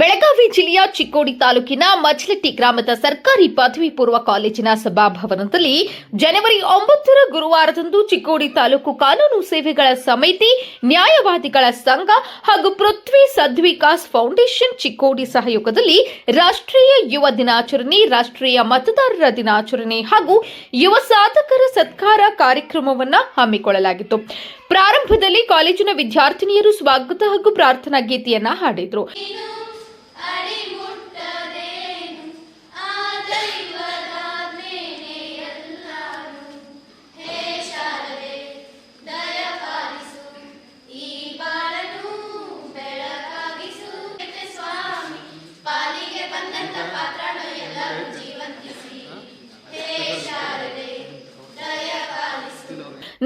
ಬೆಳಗಾವಿ ಜಿಲ್ಲೆಯ ಚಿಕ್ಕೋಡಿ ತಾಲೂಕಿನ ಮಚ್ಲಟ್ಟಿ ಗ್ರಾಮದ ಸರ್ಕಾರಿ ಪದವಿ ಪೂರ್ವ ಕಾಲೇಜಿನ ಸಭಾಭವನದಲ್ಲಿ ಜನವರಿ ಒಂಬತ್ತರ ಗುರುವಾರದಂದು ಚಿಕ್ಕೋಡಿ ತಾಲೂಕು ಕಾನೂನು ಸೇವೆಗಳ ಸಮಿತಿ, ನ್ಯಾಯವಾದಿಗಳ ಸಂಘ ಹಾಗೂ ಪೃಥ್ವಿ ಸದ್ವಿಕಾಸ್ ಫೌಂಡೇಶನ್ ಚಿಕ್ಕೋಡಿ ಸಹಯೋಗದಲ್ಲಿ ರಾಷ್ಟ್ರೀಯ ಯುವ ದಿನಾಚರಣೆ, ರಾಷ್ಟ್ರೀಯ ಮತದಾರರ ದಿನಾಚರಣೆ ಹಾಗೂ ಯುವ ಸಾಧಕರ ಸತ್ಕಾರ ಕಾರ್ಯಕ್ರಮವನ್ನು ಹಮ್ಮಿಕೊಳ್ಳಲಾಗಿತ್ತು. ಪ್ರಾರಂಭದಲ್ಲಿ ಕಾಲೇಜಿನ ವಿದ್ಯಾರ್ಥಿನಿಯರು ಸ್ವಾಗತ ಹಾಗೂ ಪ್ರಾರ್ಥನಾ ಗೀತೆಯನ್ನ ಹಾಡಿದರು. Allez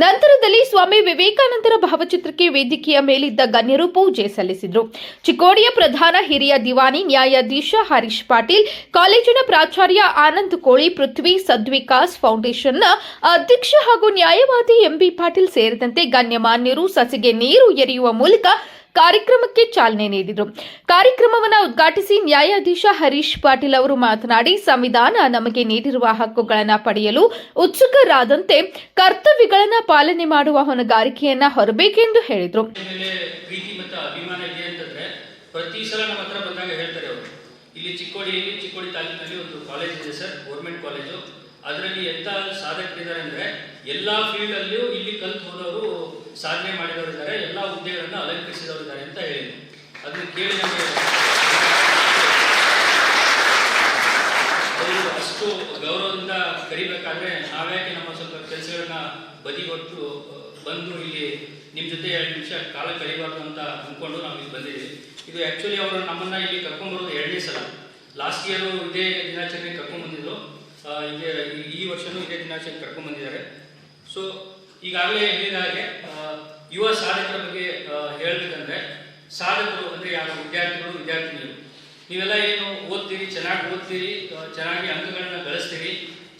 ನಂತರದಲ್ಲಿ ಸ್ವಾಮಿ ವಿವೇಕಾನಂದರ ಭಾವಚಿತ್ರಕ್ಕೆ ವೇದಿಕೆಯ ಮೇಲಿದ್ದ ಗಣ್ಯರು ಪೂಜೆ ಸಲ್ಲಿಸಿದರು. ಚಿಕ್ಕೋಡಿಯ ಪ್ರಧಾನ ಹಿರಿಯ ದಿವಾನಿ ನ್ಯಾಯಾಧೀಶ ಹರೀಶ್ ಪಾಟೀಲ್, ಕಾಲೇಜಿನ ಪ್ರಾಚಾರ್ಯ ಆನಂದ್ ಕೋಳಿ, ಪೃಥ್ವಿ ಸದ್ವಿಕಾಸ್ ಫೌಂಡೇಶನ್ನ ಅಧ್ಯಕ್ಷ ಹಾಗೂ ನ್ಯಾಯವಾದಿ ಎಂಬಿ ಪಾಟೀಲ್ ಸೇರಿದಂತೆ ಗಣ್ಯಮಾನ್ಯರು ಸಸಿಗೆ ನೀರು ಎರೆಯುವ ಮೂಲಕ ಕಾರ್ಯಕ್ರಮಕ್ಕೆ ಚಾಲನೆ ನೀಡಿದರು. ಕಾರ್ಯಕ್ರಮವನ್ನು ಉದ್ಘಾಟಿಸಿ ನ್ಯಾಯಾಧೀಶ ಹರೀಶ್ ಪಾಟೀಲ್ ಅವರು ಮಾತನಾಡಿ, ಸಂವಿಧಾನ ನಮಗೆ ನೀಡಿರುವ ಹಕ್ಕುಗಳನ್ನು ಪಡೆಯಲು ಉತ್ಸುಕರಾದಂತೆ ಕರ್ತವ್ಯಗಳನ್ನು ಪಾಲನೆ ಮಾಡುವ ಹೊಣೆಗಾರಿಕೆಯನ್ನ ಹೊರಬೇಕೆಂದು ಹೇಳಿದರು. ಪ್ರೀತಿ ಸಲ ಬಂದಾಗ ಹೇಳ್ತಾರೆ ಅವರು. ಇಲ್ಲಿ ಚಿಕ್ಕೋಡಿ ತಾಲೂಕಿನಲ್ಲಿ ಒಂದು ಕಾಲೇಜ್ ಇದೆ ಸರ್, ಗೌರ್ಮೆಂಟ್ ಕಾಲೇಜು. ಅದರಲ್ಲಿ ಎಂಥ ಸಾಧಕರಿದ್ದಾರೆ ಅಂದರೆ, ಎಲ್ಲ ಫೀಲ್ಡಲ್ಲಿಯೂ ಇಲ್ಲಿ ಕಲ್ತು ಹೋದವರು ಸಾಧನೆ ಮಾಡಿದವರು ಇದ್ದಾರೆ ಎಲ್ಲ ಹುದ್ದೆಗಳನ್ನು ಅಲಂಕರಿಸಿದವರು ಇದ್ದಾರೆ ಅಂತ ಹೇಳಿದೆ ಅದನ್ನು ಕೇಳಿ ನಮಗೆ ಅವರು ಅಷ್ಟು ಗೌರವದಿಂದ ಕರಿಬೇಕಾದ್ರೆ ನಾವ್ಯಾಕೆ ನಮ್ಮ ಸ್ವಲ್ಪ ಕೆಲಸಗಳನ್ನ ಬದಿಗೊಟ್ಟು, ಬಂದು ಇಲ್ಲಿ ನಿಮ್ಮ ಜೊತೆ ಎರಡು ನಿಮಿಷ ಕಾಲ ಕಳಿಬಾರ್ದು ಅಂತ ಅಂದ್ಕೊಂಡು ನಾವು ಇಲ್ಲಿ ಬಂದಿದ್ದೀವಿ ಇದು ಆ್ಯಕ್ಚುಲಿ ಅವರು ನಮ್ಮನ್ನ ಇಲ್ಲಿ ಕರ್ಕೊಂಡ್ಬರೋದು ಎರಡನೇ ಸಲ. ಲಾಸ್ಟ್ ಇಯರು ಇದೇ ದಿನಾಚರಣೆ ಕರ್ಕೊಂಡ್ಬಂದಿದ್ರು ಇದೇ ಈ- ವರ್ಷನೂ ಇದೇ ದಿನಾಚರಣೆ ಕರ್ಕೊಂಡ್ಬಂದಿದ್ದಾರೆ ಸೊ ಈಗಾಗಲೇ ಹೇಳಿದ ಹಾಗೆ ಯುವ ಸಾಧಕರ ಬಗ್ಗೆ ಹೇಳಬೇಕಂದ್ರೆ ಸಾಧಕರು ಅಂದರೆ ಯಾರು? ವಿದ್ಯಾರ್ಥಿಗಳು, ವಿದ್ಯಾರ್ಥಿನಿಯರು. ನೀವೆಲ್ಲ ಏನು ಓದ್ತೀರಿ, ಚೆನ್ನಾಗಿ ಓದ್ತೀರಿ ಚೆನ್ನಾಗಿ ಅಂಕಗಳನ್ನ ಗಳಿಸ್ತೀರಿ,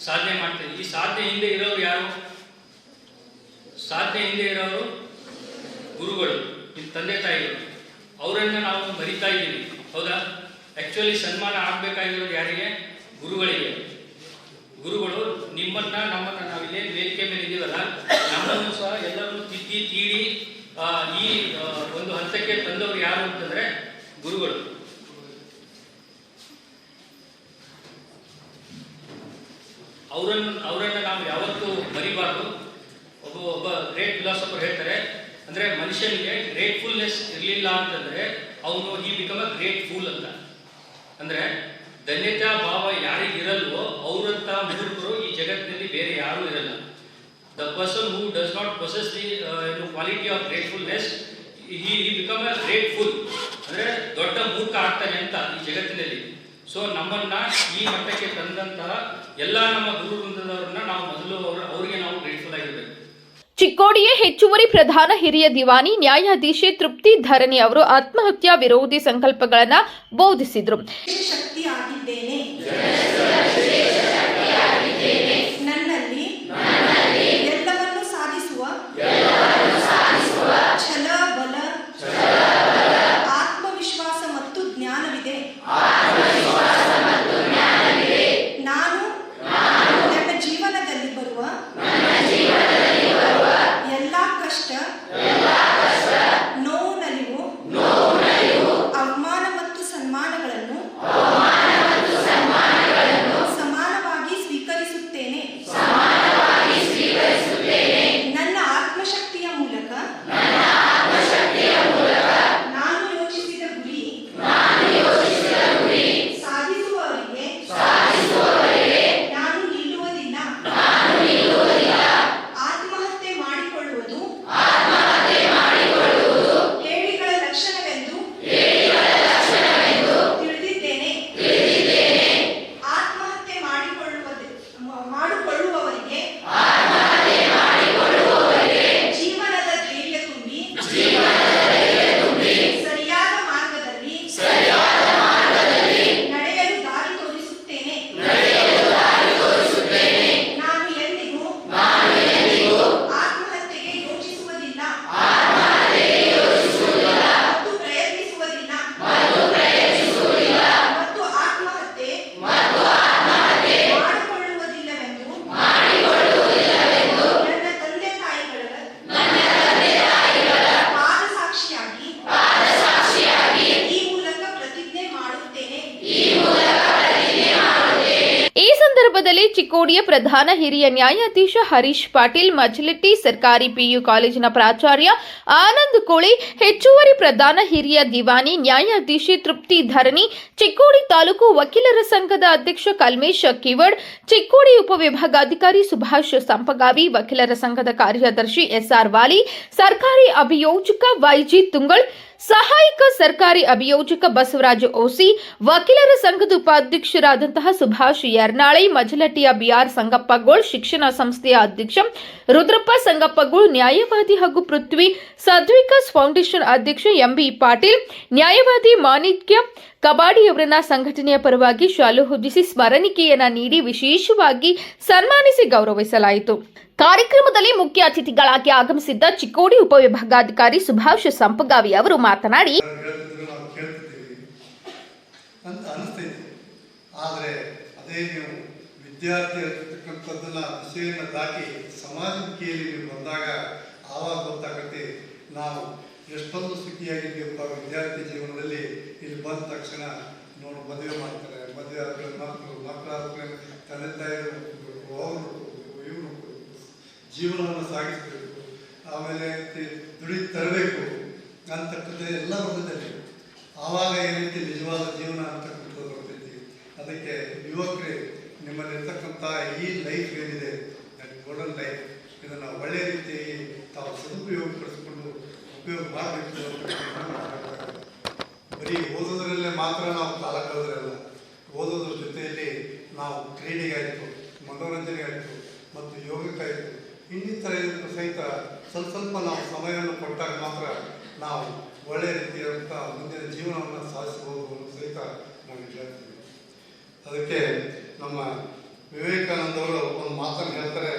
ಸಾಧನೆ ಮಾಡ್ತೀರಿ. ಈ ಸಾಧನೆ ಹಿಂದೆ ಇರೋರು ಯಾರು? ಸಾಧನೆ ಹಿಂದೆ ಇರೋರು ಗುರುಗಳು ನಿಮ್ಮ ತಂದೆ ತಾಯಿಗಳು. ಅವರನ್ನ ನಾವು ಮರಿತಾ ಇದ್ದೀವಿ. ಹೌದಾ? ಆ್ಯಕ್ಚುಲಿ ಸನ್ಮಾನ ಆಗಬೇಕಾಗಿರೋದು ಯಾರಿಗೆ? ಗುರುಗಳಿಗೆ. ಗುರುಗಳು, ನಿಮ್ಮನ್ನ, ನಮ್ಮನ್ನ ನಾವಿಲ್ಲೇ ವೇದಿಕೆ ಮೇಲೆ ಇದೀವಲ್ಲ ನಮ್ಮನ್ನು ಸಹ ಎಲ್ಲರನ್ನು ತಿದ್ದಿ, ತೀಡಿ ಈ ಒಂದು ಹಂತಕ್ಕೆ ತಂದವರು ಯಾರು ಅಂತಂದ್ರೆ ಗುರುಗಳು. ಅವರನ್ನು, ಅವರನ್ನ ನಾವು ಯಾವತ್ತೂ ಬರಿಬಾರ್ದು ಒಬ್ಬ ಒಬ್ಬ ಗ್ರೇಟ್ ಫಿಲಾಸಫರ್ ಹೇಳ್ತಾರೆ, ಅಂದ್ರೆ ಮನುಷ್ಯನಿಗೆ ಗ್ರೇಟ್ಫುಲ್ನೆಸ್ ಇರಲಿಲ್ಲ ಅಂತಂದ್ರೆ ಅವನು ಈ ಬಿಕಮ್ ಅ ಗ್ರೇಟ್ ಫೂಲ್ ಅಂತ. ಅಂದ್ರೆ ಧನ್ಯತಾ ಭಾವ ಯಾರಿಗಿರಲ್ವೋ ಅವರಂತ ಮೂರ್ಖರು ಈ ಜಗತ್ತಿನಲ್ಲಿ ಬೇರೆ ಯಾರೂ ಇರಲ್ಲ. The person who does not process the quality of gratefulness ಈ ಬಿಕಮ್ ಅ ಗ್ರೇಟ್ಫುಲ್ ಅಂದರೆ ದೊಡ್ಡ ಮೂರ್ಖ ಆಗ್ತಾನೆ ಅಂತ ಈ ಜಗತ್ತಿನಲ್ಲಿ. ಸೊ ನಮ್ಮನ್ನ ಈ ಮಟ್ಟಕ್ಕೆ ತಂದಂತಹ ಎಲ್ಲ ನಮ್ಮ ಗುರು ನಾವು ಮೊದಲು ಅವ್ರ, ಅವರಿಗೆ ನಾವು ಗ್ರೇಟ್ಫುಲ್ ಆಗಿರ್ಬೇಕು. ಚಿಕ್ಕೋಡಿಯ ಹೆಚ್ಚುವರಿ ಪ್ರಧಾನ ಹಿರಿಯ ದಿವಾನಿ, ನ್ಯಾಯಾಧೀಶೆ ತೃಪ್ತಿ ಧರಣಿ ಅವರು ಆತ್ಮಹತ್ಯಾ ವಿರೋಧಿ ಸಂಕಲ್ಪಗಳನ್ನು ಬೋಧಿಸಿದರು. ಆತ್ಮವಿಶ್ವಾಸ ಮತ್ತು ಜ್ಞಾನವಿದೆ. ಪ್ರಧಾನ ಹಿರಿಯ ನ್ಯಾಯಾಧೀಶ ಹರೀಶ್ ಪಾಟೀಲ್ ಮಜಲಟ್ಟಿ ಸರ್ಕಾರಿ ಪಿಯು ಕಾಲೇಜಿನ ಪ್ರಾಚಾರ್ಯ ಆನಂದ್ ಕೋಳಿ, ಹೆಚ್ಚುವರಿ ಪ್ರಧಾನ ಹಿರಿಯ ದಿವಾನಿ, ನ್ಯಾಯಾಧೀಶೆ ತೃಪ್ತಿ ಧರಣಿ, ಚಿಕ್ಕೋಡಿ ತಾಲೂಕು ವಕೀಲರ ಸಂಘದ ಅಧ್ಯಕ್ಷ ಕಲ್ಮೇಶ್ ಕಿವಡ್, ಚಿಕ್ಕೋಡಿ ಉಪವಿಭಾಗಾಧಿಕಾರಿ ಸುಭಾಷ್ ಸಂಪಗಾವಿ, ವಕೀಲರ ಸಂಘದ ಕಾರ್ಯದರ್ಶಿ ಎಸ್ಆರ್ ವಾಲಿ, ಸರ್ಕಾರಿ ಅಭಿಯೋಜಕ ವೈಜಿ ತುಂಗಳ್ ಸಹಾಯಕ ಸರ್ಕಾರಿ ಅಭಿಯೋಜಕ ಬಸವರಾಜ ಓಸಿ, ವಕೀಲರ ಸಂಘದ ಉಪಾಧ್ಯಕ್ಷರಾದಂತಹ ಸುಭಾಷ್ ಯರ್ನಾಳೆ, ಮಜಲಟ್ಟಿಯ ಬಿಆರ್ ಸಂಗಪ್ಪಗೋಳ್ ಶಿಕ್ಷಣ ಸಂಸ್ಥೆಯ ಅಧ್ಯಕ್ಷ ರುದ್ರಪ್ಪ ಸಂಗಪ್ಪಗೋಳ್ ನ್ಯಾಯವಾದಿ ಹಾಗೂ ಪೃಥ್ವಿ ಸದ್ವಿಕಾಸ್ ಫೌಂಡೇಶನ್ ಅಧ್ಯಕ್ಷ ಎಂಬಿ ಪಾಟೀಲ್, ನ್ಯಾಯವಾದಿ ಮಾಣಿಕ್ಯ ಕಬಾಡಿಯವರನ್ನ ಸಂಘಟನೆಯ ಪರವಾಗಿ ಶಾಲು ಹೊದಿಸಿ ಸ್ಮರಣಿಕೆಯನ್ನ ನೀಡಿ ವಿಶೇಷವಾಗಿ ಸನ್ಮಾನಿಸಿ ಗೌರವಿಸಲಾಯಿತು. ಕಾರ್ಯಕ್ರಮದಲ್ಲಿ ಮುಖ್ಯ ಅತಿಥಿಗಳಾಗಿ ಆಗಮಿಸಿದ್ದ ಚಿಕ್ಕೋಡಿ ಉಪವಿಭಾಗಾಧಿಕಾರಿ ಸುಭಾಷ್ ಸಂಪಗಾವಿ ಅವರು ಮಾತನಾಡಿ ಆದರೆ ಬಂದಾಗ ಆವಾಗ ಗೊತ್ತಾಗತ್ತೆ ನಾವು ಎಷ್ಟೊಂದು ಸುಖಿಯಾಗಿದೆಯಪ್ಪ ವಿದ್ಯಾರ್ಥಿ ಜೀವನದಲ್ಲಿ ಇಲ್ಲಿ ಬಂದ ತಕ್ಷಣ ನೋಡು ಮದುವೆ ಮಾಡ್ತಾರೆ. ಮದುವೆ ಆದ್ಮೇಲೆ ಮಕ್ಕಳು ಆದರೆ ತಂದೆ ತಾಯಿ ಅವರು ಇವರು ಜೀವನವನ್ನು ಸಾಗಿಸಬೇಕು. ಆಮೇಲೆ ದುಡಿ ತರಬೇಕು ಅಂತಕ್ಕಂಥ ಎಲ್ಲ ಬರ್ತದೆ ಆವಾಗ ಈ ರೀತಿ ನಿಜವಾದ ಜೀವನ ಅಂತಕ್ಕಂಥದ್ದು ಬರ್ತೈತಿ ಅದಕ್ಕೆ ಯುವಕರೇ, ನಿಮ್ಮಲ್ಲಿರ್ತಕ್ಕಂಥ ಈ ಲೈಫ್ ಏನಿದೆ ಗೋಲ್ಡನ್ ಲೈಫ್ ಇದನ್ನು ಒಳ್ಳೆಯ ರೀತಿ ತಾವು ಸದುಪಯೋಗಪಡಿಸಿಕೊಂಡು ಉಪಯೋಗ ಮಾಡಬೇಕು ಬರೀ ಓದೋದ್ರಲ್ಲೇ ಮಾತ್ರ ನಾವು ಕಾಲ ಕಳೆದ್ರಲ್ಲ ಓದೋದ್ರ ಜೊತೆಯಲ್ಲಿ ನಾವು ಕ್ರೀಡೆಗಾಯಿತು ಮನೋರಂಜನೆಗಾಯಿತು ಮತ್ತು ಯೋಗಕ್ಕಾಯಿತು ಇನ್ನಿತರ ಇದಕ್ಕೂ ಸಹಿತ ಸ್ವಲ್ಪ ಸ್ವಲ್ಪ ನಾವು ಸಮಯವನ್ನು ಕೊಟ್ಟಾಗ ಮಾತ್ರ ನಾವು ಒಳ್ಳೆಯ ರೀತಿಯಾದಂಥ ಮುಂದಿನ ಜೀವನವನ್ನು ಸಾಧಿಸಬಹುದು ಸಹಿತ ನಾವು ಹೇಳ್ತೀವಿ. ಅದಕ್ಕೆ ನಮ್ಮ ವಿವೇಕಾನಂದವರು ಒಂದು ಮಾತನ್ನು ಹೇಳ್ತಾರೆ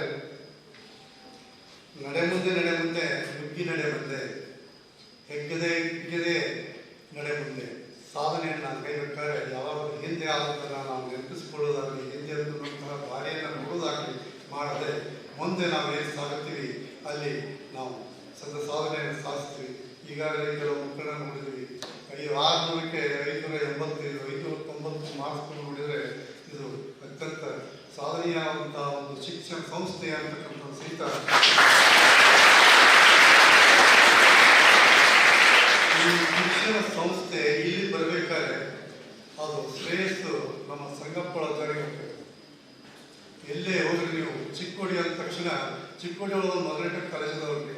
ನಡೆ ಮುಂದೆ ನಡೆ ಮುಂದೆ ನುಗ್ಗಿ ನಡೆ ಮುಂದೆ ಹೆಗ್ಗದೆ ಹಿಗ್ಗದೆ ನಡೆ ಮುಂದೆ ಸಾಧನೆಯನ್ನು ಕೈಬಿಟ್ಟರೆ ಯಾವಾಗಲೂ ಹಿಂದೆ ಆದಂತಹ ನಾವು ನೆನಪಿಸಿಕೊಳ್ಳೋದಾಗಲಿ ಹಿಂದೆ ಅಂತಹ ದಾರಿಯನ್ನು ನೋಡೋದಾಗಲಿ ಮಾಡದೆ ಮುಂದೆ ನಾವು ಏನು ಸಾಗುತ್ತೀವಿ, ಅಲ್ಲಿ ನಾವು ಸದ ಸಾಧನೆಯನ್ನು ಸಾಧಿಸ್ತೀವಿ. ಈಗಾಗಲೇ ಕೆಲವು ಮಕ್ಕಳನ್ನು ನೋಡಿದ್ವಿ ಈ ಆರುನೂರಕ್ಕೆ ಐನೂರ ಎಂಬತ್ತೈದು ಐನೂರ ತೊಂಬತ್ತು ಮಾರ್ಕ್ಸ್ಗಳು ನೋಡಿದರೆ ಇದು ಅತ್ಯಂತ ಸಾಧನೆಯಾದಂತಹ ಒಂದು ಶಿಕ್ಷಣ ಸಂಸ್ಥೆ ಅಂತಕ್ಕಂಥ ಸಹಿತ ಈ ಶಿಕ್ಷಣ ಸಂಸ್ಥೆ ಇಲ್ಲಿ ಬರಬೇಕಾದ್ರೆ ಅದು ಶ್ರೇಯಸ್ಸು ನಮ್ಮ ಸಂಗಪ್ಪಳ ಜಾರಿಗೆ ಎಲ್ಲೇ ಹೋದ್ರೆ ನೀವು ಚಿಕ್ಕೋಡಿ ಅಂದ ತಕ್ಷಣ ಚಿಕ್ಕೋಡಿ ಒಳಗೆ ಮೊದಲನೇ ಕಾಲೇಜದವ್ರಿಗೆ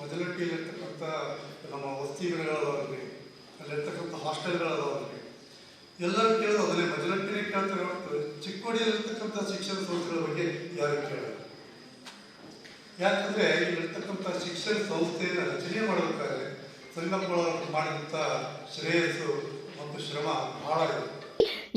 ಮೊದಲಟ್ಟಿಯಲ್ಲಿರ್ತಕ್ಕಂಥ ನಮ್ಮ ವಸತಿಗಳದವ್ರಿ ಅಲ್ಲಿರ್ತಕ್ಕಂಥ ಹಾಸ್ಟೆಲ್ಗಳದವ್ರಿ ಎಲ್ಲರೂ ಕೇಳೋದು ಅದನ್ನೇ ಮೊದಲಟ್ಟಿನೇ ಕೇಳ್ತಾರೆ ಚಿಕ್ಕೋಡಿಯಲ್ಲಿರ್ತಕ್ಕಂಥ ಶಿಕ್ಷಣ ಸಂಸ್ಥೆಗಳ ಬಗ್ಗೆ ಯಾರು ಕೇಳಲ್ಲ. ಯಾಕಂದ್ರೆ ಇಲ್ಲಿರ್ತಕ್ಕಂಥ ಶಿಕ್ಷಣ ಸಂಸ್ಥೆಯನ್ನು ರಚನೆ ಮಾಡಬೇಕಾದ್ರೆ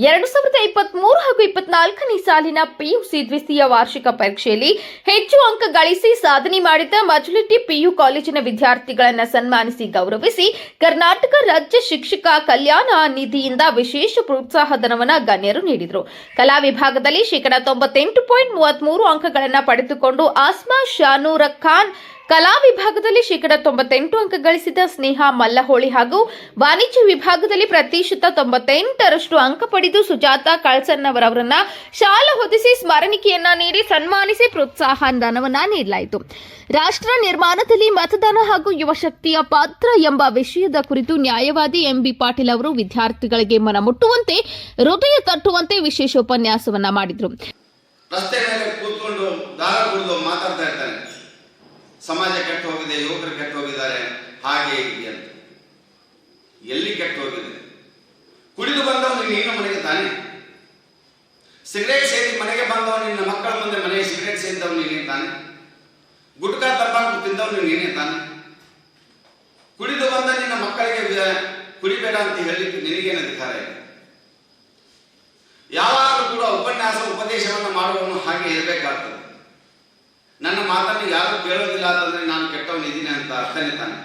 ಎರಡು ಸಾವಿರದ ಇಪ್ಪತ್ಮೂರು ಹಾಗೂ ಇಪ್ಪತ್ನಾಲ್ಕನೇ ಸಾಲಿನ ಪಿಯುಸಿ ದ್ವಿತೀಯ ವಾರ್ಷಿಕ ಪರೀಕ್ಷೆಯಲ್ಲಿ ಹೆಚ್ಚು ಅಂಕ ಗಳಿಸಿ ಸಾಧನೆ ಮಾಡಿದ ಮಜುಲಿಟಿ ಪಿಯು ಕಾಲೇಜಿನ ವಿದ್ಯಾರ್ಥಿಗಳನ್ನು ಸನ್ಮಾನಿಸಿ ಗೌರವಿಸಿ ಕರ್ನಾಟಕ ರಾಜ್ಯ ಶಿಕ್ಷಕ ಕಲ್ಯಾಣ ನಿಧಿಯಿಂದ ವಿಶೇಷ ಪ್ರೋತ್ಸಾಹ ಧನವನ್ನು ಗಣ್ಯರು ನೀಡಿದರು. ಕಲಾ ವಿಭಾಗದಲ್ಲಿ ಶೇಕಡಾ ತೊಂಬತ್ತೆಂಟು ಪಾಯಿಂಟ್ ಮೂವತ್ತ್ ಮೂರು ಅಂಕಗಳನ್ನು ಪಡೆದುಕೊಂಡು ಆಸ್ಮಾ ಶಾನೂರ ಖಾನ್ ಕಲಾ ವಿಭಾಗದಲ್ಲಿ ಶೇಕಡ ತೊಂಬತ್ತೆಂಟು ಅಂಕ ಗಳಿಸಿದ ಸ್ನೇಹಾ ಮಲ್ಲಹೋಳಿ ಹಾಗೂ ವಾಣಿಜ್ಯ ವಿಭಾಗದಲ್ಲಿ ಪ್ರತಿಶತ ತೊಂಬತ್ತೆಂಟರಷ್ಟು ಅಂಕ ಪಡೆದು ಸುಜಾತ ಕಳ್ಸನ್ನವರವರನ್ನ ಶಾಲಾ ಹೊದಿಸಿ ಸ್ಮರಣಿಕೆಯನ್ನ ನೀಡಿ ಸನ್ಮಾನಿಸಿ ಪ್ರೋತ್ಸಾಹ ಧನವನ್ನ ನೀಡಲಾಯಿತು. ರಾಷ್ಟ್ರ ನಿರ್ಮಾಣದಲ್ಲಿ ಮತದಾನ ಹಾಗೂ ಯುವ ಶಕ್ತಿಯ ಪಾತ್ರ ಎಂಬ ವಿಷಯದ ಕುರಿತು ನ್ಯಾಯವಾದಿ ಎಂಬಿ ಪಾಟೀಲ್ ಅವರು ವಿದ್ಯಾರ್ಥಿಗಳಿಗೆ ಮನಮುಟ್ಟುವಂತೆ, ಹೃದಯ ತಟ್ಟುವಂತೆ ವಿಶೇಷ ಉಪನ್ಯಾಸವನ್ನ ಮಾಡಿದರು. ರಸ್ತೆ ಮೇಲೆ ಕೂತ್ಕೊಂಡು ದಾರ ಕುಡಿದು ಮಾತಾಡ್ತಾ ಇರ್ತಾನೆ. ಸಮಾಜ ಕೆಟ್ಟು ಹೋಗಿದೆ, ಯುವಕರು ಕೆಟ್ಟು ಹೋಗಿದ್ದಾರೆ, ಹಾಗೆ ಹೀಗೆ ಅಂತ. ಎಲ್ಲಿ ಕೆಟ್ಟು ಹೋಗಿದೆ? ಕುಡಿದು ಬಂದವನು ನೀನು ಮನೆಗೆ ತಾನೆ? ಸಿಗರೇಟ್ ಸೇರಿ ಮನೆಗೆ ಬಂದವನು ನಿನ್ನ ಮಕ್ಕಳ ಮುಂದೆ ಮನೆಗೆ ಸಿಗರೇಟ್ ಸೇರಿದವನು ನೀನೇ ತಾನೆ? ಗುಟ್ಕಾ ತಂಬಾಕು ತಿಂದವನು ನೀನೇ ತಾನೆ? ಕುಡಿದು ಬಂದ ನಿನ್ನ ಮಕ್ಕಳಿಗೆ ಕುಡಿಬೇಡ ಅಂತ ಹೇಳಲಿಕ್ಕೆ ನಿನಗೇನು ಅಧಿಕಾರ ಇದೆ? ಯಾವಾಗಲೂ ಕೂಡ ಉಪನ್ಯಾಸ, ಉಪದೇಶವನ್ನು ಮಾಡುವವನು ಹಾಗೆ ಇರಬೇಕಾಗ್ತದೆ. ನನ್ನ ಮಾತನ್ನು ಯಾರು ಕೇಳೋದಿಲ್ಲ ಅಂತಂದ್ರೆ ನಾನು ಕೆಟ್ಟವನಿದ್ದೀನಿ ಅಂತ ಅರ್ಥನೇ ತಾನೆ.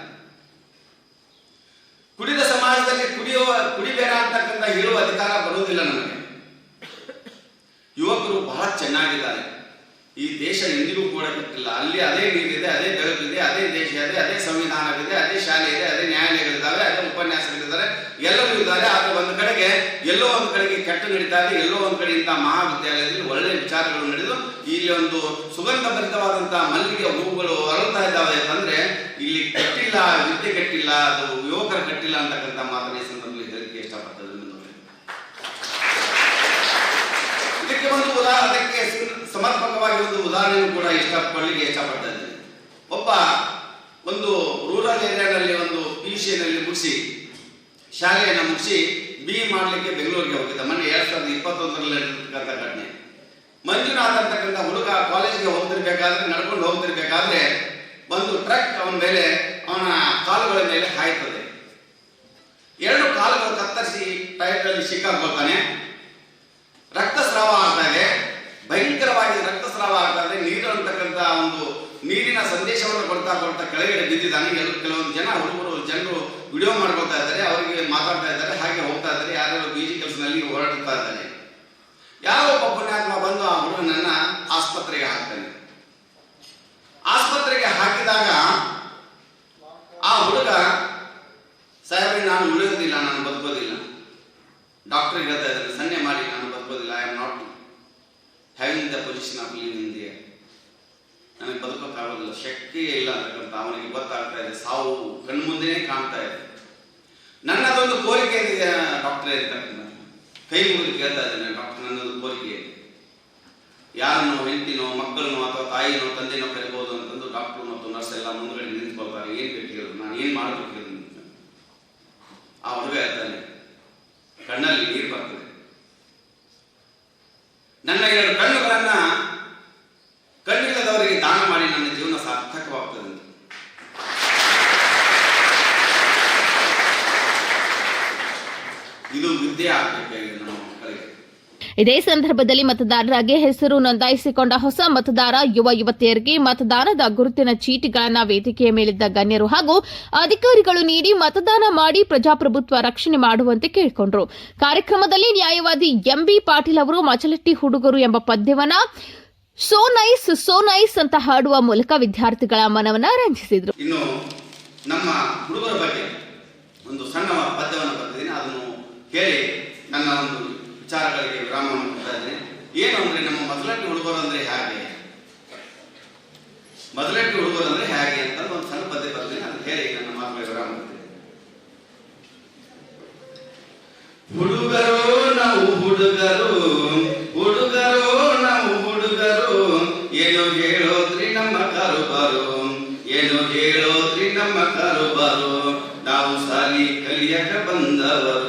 ಕುಡಿದ ಸಮಾಜದಲ್ಲಿ ಕುಡಿಯುವ ಕುಡಿಬೇಡ ಅಂತಕ್ಕಂಥ ಹೇಳುವ ಅಧಿಕಾರ ಬರುವುದಿಲ್ಲ ನನಗೆ ಯುವಕರು ಬಹಳ ಚೆನ್ನಾಗಿದ್ದಾರೆ. ಈ ದೇಶ ಎಂದಿಗೂ ಕೂಡ ಬಿಟ್ಟಿಲ್ಲ. ಅಲ್ಲಿ ಅದೇ ನೀರಿದೆ, ಅದೇ ಬೆಳಕಿದೆ, ಅದೇ ದೇಶ ಇದೆ, ಅದೇ ಸಂವಿಧಾನವಿದೆ, ಅದೇ ಶಾಲೆ ಇದೆ ಅದೇ ನ್ಯಾಯಾಲಯಗಳು ಇದ್ದಾರೆ ಆದರೆ ಒಂದು ಕಡೆಗೆ ಎಲ್ಲೋ ಒಂದು ಕಡೆಗೆ ಕೆಟ್ಟ ನಡೀತಾ ಇದೆ, ಎಲ್ಲೋ ಒಂದು ಕಡೆ ಇಂಥ ಮಹಾವಿದ್ಯಾಲಯದಲ್ಲಿ ಒಳ್ಳೆ ವಿಚಾರಗಳು ನಡೆದು ಇಲ್ಲಿ ಒಂದು ಸುಗಂಧ ಭರಿತವಾದಂತಹ ಮಲ್ಲಿಗೆ ಹೂವುಗಳು ಅರಳ್ತಾ ಇದ್ದಾವೆ ಅಂತಂದ್ರೆ ಇಲ್ಲಿ ಕಟ್ಟಿಲ್ಲ, ವಿದ್ಯೆ ಕಟ್ಟಿಲ್ಲ, ಅದು ಯುವಕರ ಕಟ್ಟಿಲ್ಲ ಅಂತಕ್ಕಂಥ ಮಾತನ್ನ ಈ ಸಂದರ್ಭದಲ್ಲಿ ಇದಕ್ಕೆ ಇಷ್ಟಪಡ್ತದೆ ಇದಕ್ಕೆ ಒಂದು ಉದಾಹರಣೆಗೆ ಸ- ಸಮರ್ಪಕವಾಗಿ ಒಂದು ಉದಾಹರಣೆಯನ್ನು ಕೂಡ ಇಷ್ಟಪಡಲಿಕ್ಕೆ ಇಷ್ಟಪಡ್ತಾ ಇದ್ದೇನೆ. ಒಬ್ಬ ಒಂದು ರೂರಲ್ ಏರಿಯಾದಲ್ಲಿ ಒಂದು ಪಿ ಯು ಸಿನಲ್ಲಿ ಮುಗಿಸಿ ಶಾಲೆಯನ್ನು ಮುಗಿಸಿ ಬಿ ಮಾಡಲಿಕ್ಕೆ ಬೆಂಗಳೂರಿಗೆ ಹೋಗಿದ್ದ ಮೊನ್ನೆ ಎರಡು ಸಾವಿರದ ಇಪ್ಪತ್ತೊಂದರಲ್ಲಿ ನಡೆದಿರ್ತಕ್ಕಂಥ ಘಟನೆ ಮಂಜುನಾಥ ಅಂತಕ್ಕಂಥ ಹುಡುಗ ಕಾಲೇಜಿಗೆ ಹೋಗ್ತಿರ್ಬೇಕಾದ್ರೆ, ನಡ್ಕೊಂಡು ಹೋಗ್ತಿರ್ಬೇಕಾದ್ರೆ ಒಂದು ಟ್ರಕ್ ಅವನ ಮೇಲೆ ಅವನ ಕಾಲುಗಳ ಮೇಲೆ ಹಾಯ್ತದೆ. ಎರಡು ಕಾಲುಗಳು ಕತ್ತರಿಸಿ ಟೈರ್ನಲ್ಲಿ ಸಿಕ್ಕಾಕೊಳ್ತಾನೆ ರಕ್ತಸ್ರಾವ ಆಗ್ತಾ ಭಯಂಕರವಾಗಿ ರಕ್ತಸ್ರಾವ ಆಗ್ತಾ ನೀರು ಅಂತಕ್ಕಂಥ ಒಂದು ನೀರಿನ ಸಂದೇಶವನ್ನು ಕೊಡ್ತಾ ಕೊಡ್ತಾ ಕೆಳಗಡೆ ಬಿದ್ದಿದ್ದಾನೆ. ಕೆಲವೊಂದು ಜನ ಹುಡುಗರು, ಜನರು ವಿಡಿಯೋ ಮಾಡ್ಕೊತಾ ಇದ್ದಾರೆ, ಅವರಿಗೆ ಮಾತಾಡ್ತಾ ಇದ್ದಾರೆ, ಹಾಗೆ ಹೋಗ್ತಾ ಇದ್ದಾರೆ ಯಾರು ಜಿ ಕೆಲಸದಲ್ಲಿ ಹೊರಡ್ತಾ ಇದ್ದಾರೆ. ಯಾವ ಒಬ್ಬ ಪುಣ್ಯಾತ್ಮ ಬಂದು ಆ ಹುಡುಗನನ್ನ ಆಸ್ಪತ್ರೆಗೆ ಹಾಕ್ತಾನೆ. ಆಸ್ಪತ್ರೆಗೆ ಹಾಕಿದಾಗ ಆ ಹುಡುಗ, ಸಾಹೇಬ್ರೆ, ನಾನು ಉಳಿಯೋದಿಲ್ಲ, ನಾನು ಬದುಕೋದಿಲ್ಲ. ಡಾಕ್ಟರ್ ಹೇಳ್ತಾ ಇದ್ದಾರೆ, ಸನ್ನೆ ಮಾಡಿ, ನಾನು ಬದುಕೋದಿಲ್ಲ I am not having the position of live the ನನಗೆ ಬದುಕೋಕ್ಕಾಗೋದಿಲ್ಲ, ಶಕ್ತಿಯೇ ಇಲ್ಲ ಅಂತಕ್ಕಂಥ ಅವನಿಗೆ ಗೊತ್ತಾಗ್ತಾ ಇದೆ, ಸಾವು ಕಣ್ಮುಂದೆನೇ ಕಾಣ್ತಾ ಇದೆ. ನನ್ನದೊಂದು ಕೋರಿಕೆ ಇದೆ ಡಾಕ್ಟರ್ ಇರ್ತಕ್ಕಂಥ ಕೈ ಮುಗಿದು ಕೇಳ್ತಾ ಇದ್ದೇನೆ ಡಾಕ್ಟರ್ ನನ್ನದು ಕೋರಿಕೆ ಇದೆ ಯಾರನ್ನೋ ಹೆಂಡತಿನೋ, ಮಕ್ಕಳನ್ನೋ ಅಥವಾ ತಾಯಿನೋ, ತಂದೆನೋ ಕರಿಬಹುದು ಅಂತಂದು ಡಾಕ್ಟರ್ ಮತ್ತು ನರ್ಸ್ ಎಲ್ಲ ಮುಂದ್ಗಡೆ ನಿಂತ್ಕೊಳ್ತಾರೆ. ಏನ್ ಬೇಕಿರೋದು ನಾನು ಏನ್ ಮಾಡಬೇಕು. ಆ ಹುಡುಗ ಇರ್ತಾನೆ ಕಣ್ಣಲ್ಲಿ ನೀರು ಬರ್ತದೆ. ನನ್ನ ಎರಡು ಕಣ್ಣುಗಳನ್ನ ಕಣ್ಣಿಲ್ಲದವರಿಗೆ ದಾನ ಮಾಡಿ ನನ್ನ ಜೀವನ ಸಾರ್ಥಕವಾಗ್ತದೆ ಅಂತ ಇದು ಸಂದರ್ಭದಲ್ಲಿ ಮತದಾರರಾಗಿ ಹೆಸರು ನೋಂದಾಯಿಸಿಕೊಂಡ ಹೊಸ ಮತದಾರ, ಯುವ ಯುವತಿಯರಿಗೆ ಮತದಾನದ ಗುರುತಿನ ಚೀಟಿಗಳನ್ನು ವೇದಿಕೆಯ ಮೇಲಿದ್ದ ಗಣ್ಯರು ಹಾಗೂ ಅಧಿಕಾರಿಗಳು ನೀಡಿ ಮತದಾನ ಮಾಡಿ ಪ್ರಜಾಪ್ರಭುತ್ವ ರಕ್ಷಣೆ ಮಾಡುವಂತೆ ಕೇಳಿಕೊಂಡರು. ಕಾರ್ಯಕ್ರಮದಲ್ಲಿ ನ್ಯಾಯವಾದಿ ಎಂಬಿ ಪಾಟೀಲ್ ಅವರು ಮಚಲಟ್ಟಿ ಹುಡುಗರು ಎಂಬ ಪದ್ಯವನ್ನ ಸೋ ನೈಸ್ ಸೋ ನೈಸ್ ಅಂತ ಹಾಡುವ ಮೂಲಕ ವಿದ್ಯಾರ್ಥಿಗಳ ಮನವನ್ನ ರಂಜಿಸಿದರು. ಸಣ್ಣ ಪದ್ಯವನ್ನು ಹೇಳಿ ನನ್ನ ಒಂದು ವಿಚಾರಗಳಿಗೆ ವಿರಾಮವನ್ನು ಕೊಡ್ತಾ ಏನು ನಮ್ಮ ಮೊದಲಟ್ಟಿ ಹುಡುಗರು ಅಂದ್ರೆ ಹೇಗೆ? ಮೊದಲಟ್ಟಿ ಹುಡುಗರು ಹೇಗೆ ಅಂತ ಒಂದು ಸಣ್ಣ ಪದ್ಯ ಬರ್ತೀನಿ. ಅದು ಹೇಳಿ ನನ್ನ ಮಾತುಗಳಿಗೆ ವಿರಾಮ ಹುಡುಗರು ನಾವು ಹುಡುಗರು ಹುಡುಗರು ನಾವು ಹುಡುಗರು, ಏನು ಹೇಳೋದ್ರಿ ನಮ್ಮ ಕಾರುಬಾರು? ಏನು ಹೇಳೋದ್ರಿ ನಮ್ಮ ಕಾರುಬಾರು? ನಾವು ಸಾಲಿ ಕಲಿಯಕ ಬಂದವರು.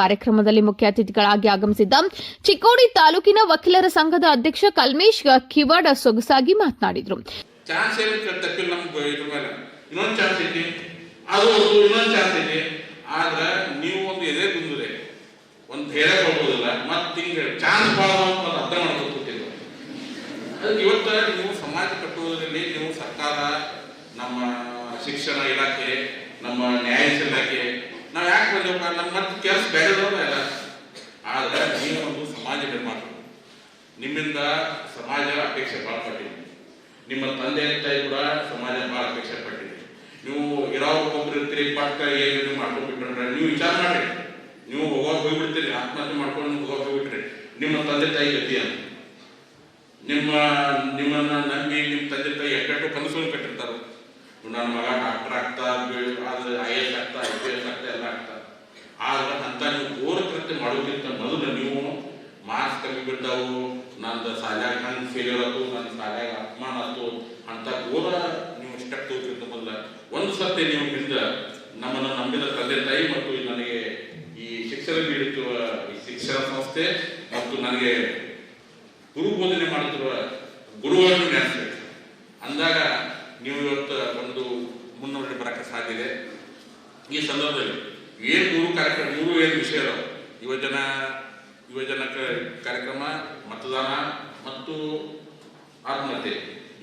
ಕಾರ್ಯಕ್ರಮದಲ್ಲಿ ಮುಖ್ಯ ಅತಿಥಿಗಳಾಗಿ ಆಗಮಿಸಿದ್ದ ಚಿಕ್ಕೋಡಿ ತಾಲೂಕಿನ ವಕೀಲರ ಸಂಘದ ಅಧ್ಯಕ್ಷ ಕಲ್ಮೇಶ್ ಕಿವಾಡ ಸೊಗಸಾಗಿ ಮಾತನಾಡಿದರು. ಸಮಾಜ ಕಟ್ಟುವುದರಲ್ಲಿ ನೀವು ಸರ್ಕಾರ, ನಮ್ಮ ಶಿಕ್ಷಣ ಇಲಾಖೆ, ನಮ್ಮ ನ್ಯಾಯ ಇಲಾಖೆ ನಾವು ಯಾಕೆ ಬಂದೇವಪ್ಪ? ನಮ್ಮ ಮತ್ತೆ ಕೆಲಸ ಬೇರೆದವ್ರು ಎಲ್ಲ. ಆದ್ರೆ ನೀವು ಒಂದು ಸಮಾಜ ನಿರ್ಮಾಣ ನಿಮ್ಮಿಂದ ಸಮಾಜ ಅಪೇಕ್ಷೆ ಭಾಳ ಪಟ್ಟಿದೆ. ನಿಮ್ಮ ತಂದೆ ತಾಯಿ ಕೂಡ ಸಮಾಜ ಭಾಳ ಅಪೇಕ್ಷೆ ಪಟ್ಟಿದೆ. ನೀವು ಇರೋ ಒಬ್ಬರು ಇರ್ತೀರಿ, ಪಕ್ಕ ಏನು ಮಾಡ್ಕೊಂಡ್ಬಿಟ್ರೆ ನೀವು ವಿಚಾರ ಮಾಡ್ರಿ. ನೀವು ಹೋಗೋಕೆ ಹೋಗ್ಬಿಡ್ತೀರಿ, ಆತ್ಮಹತ್ಯೆ ಮಾಡ್ಕೊಂಡು ಹೋಗೋಕೆ ಹೋಗ್ಬಿಟ್ರಿ. ನಿಮ್ಮ ತಂದೆ ತಾಯಿ ಗತಿ ಅಂತ ನಿಮ್ಮ, ನಿಮ್ಮನ್ನ ನಂಬಿ ನಿಮ್ಮ ತಂದೆ ತಾಯಿ ಎಕ್ಕಟ್ಟು ಕನಸುಗಳು ಕಟ್ಟಿರ್ತಾರೆ. ನನ್ನ ಮಗ ಡಾಕ್ಟರ್ ಆಗ್ತಾ ಆದ್ರೆ ಐ ಆಗ್ತಾ ಐ ಪಿ ಎಸ್ ಆಗ್ತಾ ಎಲ್ಲ ಆಗ್ತಾ ಆದ್ರೆ ಅಂತ ನೀವು ಘೋರ ಕೃತ್ಯ ಮಾಡೋಕ್ಕಿಂತ ಮೊದಲು ನೀವು ಮಾರ್ಕ್ಸ್ ಕಮ್ಮಿ ಬಿಡ್ತಾವು, ನಂದು ಸಾಲ್ಯಾಗ ಹಂಗೆ ಫೇಲ್ಯೂರ್ ಆಯ್ತು ನನ್ನ ಸಾಲ್ಯಾಗ ಅಪಮಾನ ಆಯ್ತು ಅಂತ ಓದ ನೀವು ಸ್ಟೆಪ್ ತಗೋಕ್ಕಿಂತ ಮೊದಲ. ಒಂದು ಸತ್ತೆ ನೀವು ಹಿಂದೆ ನಮ್ಮನ್ನು ನಂಬಿದ ತಂದೆ ತಾಯಿ ಮತ್ತು ನನಗೆ ಈ ಶಿಕ್ಷಣ ನೀಡುತ್ತಿರುವ, ಈ ಶಿಕ್ಷಣ ಸಂಸ್ಥೆ ಮತ್ತು ನನಗೆ ಗುರು ಬೋಧನೆ ಮಾಡುತ್ತಿರುವ ಗುರುಗಳನ್ನು ನೆನೆಸ್ಬೇಕು. ಅಂದಾಗ ನೀವು ಇವತ್ತು ಒಂದು ಮುನ್ನಡೆ ಬರಕ್ಕೆ ಸಾಧ್ಯ ಇದೆ. ಈ ಸಂದರ್ಭದಲ್ಲಿ ಏನು ಮೂರು ಕಾರ್ಯಕ್ರಮ, ಮೂರು ಏನು ವಿಷಯ ಅದಾವ? ಯುವಜನ ಯುವಜನ ಕಾರ್ಯಕ್ರಮ, ಮತದಾನ ಮತ್ತು ಆತ್ಮಹತ್ಯೆ.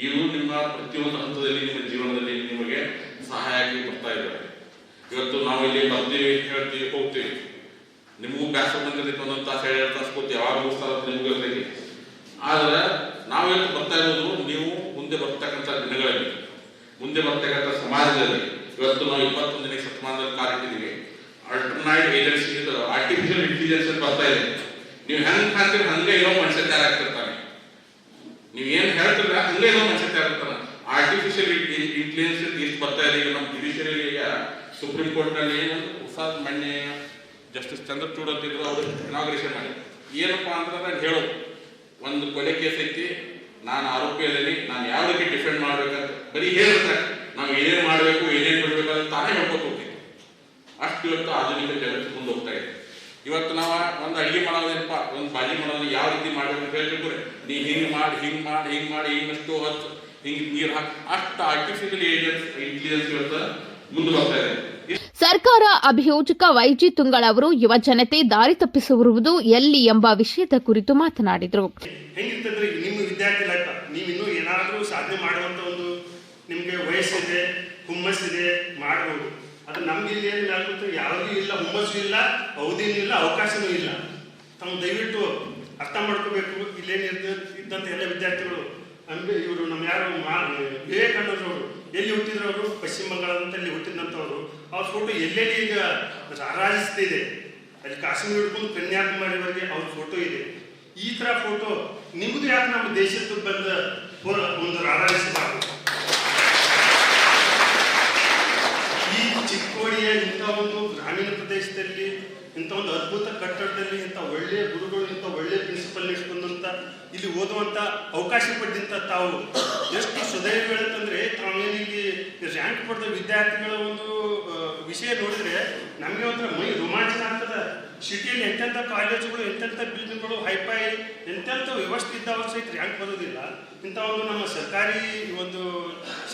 ಇವು ನಿಮ್ಮ ಪ್ರತಿಯೊಂದು ಹಂತದಲ್ಲಿ ನಿಮ್ಮ ಜೀವನದಲ್ಲಿ ನಿಮಗೆ ಸಹಾಯಕ್ಕೆ ಬರ್ತಾ ಇದ್ದಾರೆ ಇವತ್ತು ನಾವು ಇಲ್ಲಿ ಬರ್ತೀವಿ ಹೇಳ್ತೀವಿ, ಹೋಗ್ತೀವಿ. ನಿಮಗೂ ಬ್ಯಾಸ ಬಂದಿರ್ತೈತೆ ಒಂದೊಂದು ತಾಸು, ಎರಡು ತಾಸು ಕೂತು ಯಾವಾಗ ಹೋಗ್ತಾರ ನಿಮಗೂ ಇರ್ತೈತಿ ಆದ್ರೆ ನಾವು ಇವತ್ತು ಬರ್ತಾ ಇರೋದು ನೀವು ಮುಂದೆ ಬರ್ತಕ್ಕಂಥ ದಿನಗಳಲ್ಲಿ, ಮುಂದೆ ಬರ್ತಕ್ಕಂಥ ಸಮಾಜದಲ್ಲಿ. ಇವತ್ತು ನಾವು ಇಪ್ಪತ್ತೊಂದನೇ ಶತಮಾನದಲ್ಲಿ ಕಾಲಿಟ್ಟಿದ್ದೀವಿ. ಅಲ್ಟರ್ನೈಟ್ ಏಜೆನ್ಸಿ ಇದು ಆರ್ಟಿಫಿಷಿಯಲ್ ಇಂಟೆಲಿಜೆನ್ಸ್ ಬರ್ತಾ ಇದೆ. ನೀವು ಹೆಂಗ್ ಕಾಣ್ತೀರಿ, ಹಂಗೆ ಇರೋ ಮನುಷ್ಯ ತಯಾರಾಗ್ತಿರ್ತಾನೆ ನೀವು ಏನ್ ಹೇಳ್ತಿರ ಹಂಗೆ ಇರೋ ಮನುಷ್ಯ ತಯಾರಾಗ್ತಾನೆ ಆರ್ಟಿಫಿಷಿಯಲ್ ಇಂಟೆಲಿಜೆನ್ಸ್ ಎಷ್ಟು ಬರ್ತಾ ಇದೆ. ಈಗ ನಮ್ಮ ಜುಡಿಷಿಯರಿ ಈಗ ಸುಪ್ರೀಂ ಕೋರ್ಟ್ನಲ್ಲಿ ಹೊಸ ಮಣ್ಣೆ ಜಸ್ಟಿಸ್ ಚಂದ್ರಚೂಡ್ ಅಂತಿದ್ರು ಅವರು ಇನಾಗ್ರೇಷನ್ ಮಾಡಿ. ಏನಪ್ಪಾ ಅಂದ್ರೆ ನಾನು ಹೇಳೋದು, ಒಂದು ಕೊಲೆ ಕೇಸ್ ಐತಿ, ನಾನು ಆರೋಪಿ ಅದೀನಿ ನಾನು ಯಾವ ರೀತಿ ಡಿಫೆಂಡ್ ಮಾಡ್ಬೇಕಂತ. ಬರೀ ಹೇಳ್ತಾರೆ ನಾವು ಏನೇನು ಮಾಡಬೇಕು, ಏನೇನು ಬಿಡಬೇಕು ಅಂತ ತಾನೇ ಹೇಳ್ಕೊತ ಹೋಗ್ತೀವಿ ಅಷ್ಟು ಇವತ್ತು ಆಧುನಿಕ ಜಗತ್ತು ಮುಂದೆ ಹೋಗ್ತಾ ಇದೆ. ಇವತ್ತು ನಾವು ಒಂದು ಅಡಿಗೆ ಮಾಡೋದೇನಪ್ಪ? ಒಂದು ಬಾಜಿ ಮಾಡೋದು ಯಾವ ರೀತಿ ಮಾಡಬೇಕು ಅಂತ ಹೇಳ್ಬೇಕು ರೀ. ನೀ ಹಿಂಗೆ ಮಾಡಿ ಹಿಂಗೆ ಮಾಡಿ ಹಿಂಗೆ ಮಾಡಿ ಹಿಂಗಷ್ಟು ಹತ್ತು ಹಿಂಗೆ ನೀರು ಹಾಕಿ. ಅಷ್ಟು ಆರ್ಟಿಫಿಷಿಯಲ್ ಏಜೆನ್ಸ್ ಇಂಟೆಲಿಜೆನ್ಸ್ ಇವತ್ತು ಮುಂದೆ ಬರ್ತಾ ಇದೆ. ಸರ್ಕಾರ ಅಭಿಯೋಜಕ ವೈಜಿ ತುಂಗಳ ಅವರು ಯುವ ಜನತೆ ದಾರಿ ತಪ್ಪಿಸಿರುವುದು ಎಲ್ಲಿ ಎಂಬ ವಿಷಯದ ಕುರಿತು ಮಾತನಾಡಿದರು. ಹೆಂಗಿರ್ತಂದ್ರೆ? ನಿಮ್ಮ ವಿದ್ಯಾರ್ಥಿ ಲೈಫ್ ನೀವು ಇನ್ನೂ ಏನಾದರೂ ಸಾಧನೆ ಮಾಡುವಂತ ಒಂದು ನಿಮಗೆ ವಯಸ್ಸಿದೆ ಹುಮ್ಮಸ್ಸಿದೆ ಮಾಡ್ಬೋದು. ಅದು ನಮ್ಗೆ ಇಲ್ಲಿ ಏನಿಲ್ಲ ಆಗುತ್ತೆ ಯಾವುದೂ ಇಲ್ಲ, ಹುಮ್ಮಸ್ಸು ಇಲ್ಲ ಅವಧಿನೂ ಇಲ್ಲ ಅವಕಾಶವೂ ಇಲ್ಲ. ತಾವು ದಯವಿಟ್ಟು ಅರ್ಥ ಮಾಡ್ಕೋಬೇಕು, ಇಲ್ಲೇನು ಇದ್ದಂಥ ಎಲ್ಲ ವಿದ್ಯಾರ್ಥಿಗಳು. ಅಂಬೆ ಇವರು ನಮ್ಮ ಯಾರು ವಿವೇಕಾನಂದರವರು, ಎಲ್ಲಿ ಹುಟ್ಟಿದ್ರು ಅವರು ಪಶ್ಚಿಮ ಬಂಗಾಳದಂತ ಇಲ್ಲಿ ಹುಟ್ಟಿದಂಥವ್ರು ಅವ್ರ ಫೋಟೋ ಎಲ್ಲೆಲ್ಲಿ ಈಗ ರಾರಾಜಿಸ್ತಿದೆ ಅಲ್ಲಿ ಕಾಶ್ಮೀರ ಹಿಡ್ಕೊಂಡು ಕನ್ಯಾಕುಮಾರಿವರೆಗೆ ಅವ್ರ ಫೋಟೋ ಇದೆ. ಈ ತರ ಫೋಟೋ ನಿಮ್ಮದು ಯಾಕೆ ನಮ್ಮ ದೇಶದ ಬಂದ ಒಂದು ರಾರಾಜಿಸಬಾರ್ದು ಈ ಚಿಕ್ಕೋಡಿಯ ಇಂಥ ಒಂದು ಗ್ರಾಮೀಣ ಪ್ರದೇಶದಲ್ಲಿ ಇಂಥ ಒಂದು ಅದ್ಭುತ ಕಟ್ಟಡದಲ್ಲಿ ಇಂಥ ಒಳ್ಳೆಯ ಗುರುಗಳು, ಇಂಥ ಒಳ್ಳೆಯ ಪ್ರಿನ್ಸಿಪಲ್ ಇಟ್ಕೊಂಡಂತ ಇಲ್ಲಿ ಓದುವಂತ ಅವಕಾಶ ಪಡೆದಂತ ತಾವು ಎಷ್ಟು ಸುದೈವಗಳಂತಂದ್ರೆ ತಾವೇನಿಲ್ಲಿ ರ್ಯಾಂಕ್ ಪಡೆದ ವಿದ್ಯಾರ್ಥಿಗಳ ಒಂದು ವಿಷಯ ನೋಡಿದ್ರೆ ನಮಗೆ ಒಂಥರ ಮೈ ರೋಮಾಂಚನ ಆಗ್ತದ. ಸಿಟಿಯಲ್ಲಿ ಎಂತೆಂಥ ಕಾಲೇಜುಗಳು, ಎಂತೆಂಥ ಬಿಲ್ಡಿಂಗ್ಗಳು ಹೈಫೈ, ಎಂತೆಂಥ ವ್ಯವಸ್ಥೆ ಇದ್ದಾವ ಸಹಿತ ರ್ಯಾಂಕ್ ಬರೋದಿಲ್ಲ. ಇಂಥ ಒಂದು ನಮ್ಮ ಸರ್ಕಾರಿ ಒಂದು